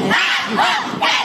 เ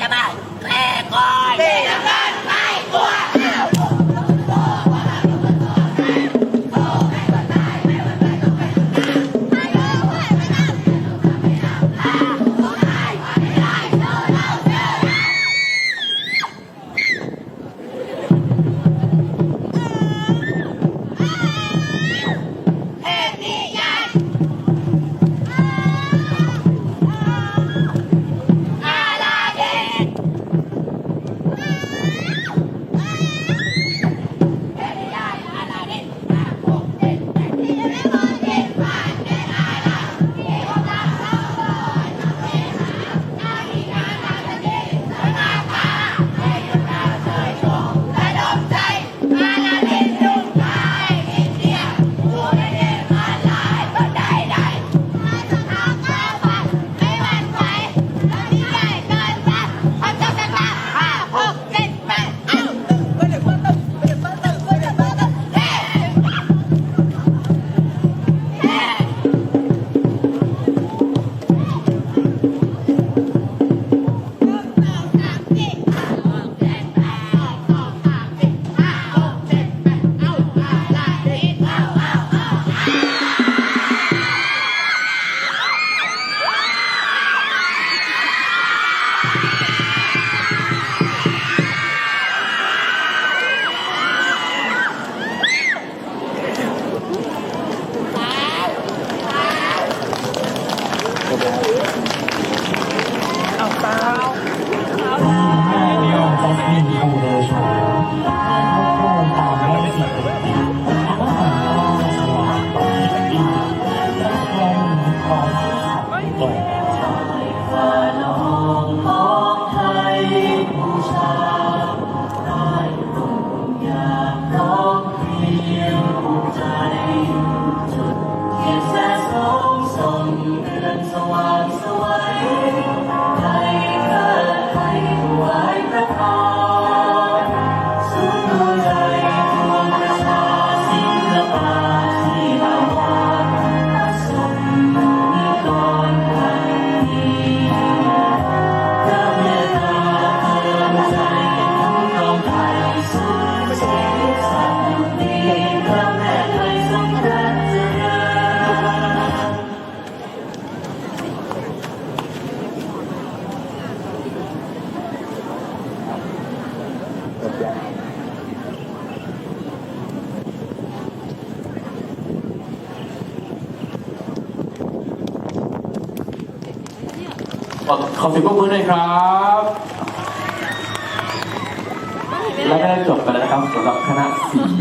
ชาวาแกล้งก่อน ขอขอเสียงปรบมือหน่อยครับ และก็ได้จบไปแล้วนะครับสำหรับคณะสี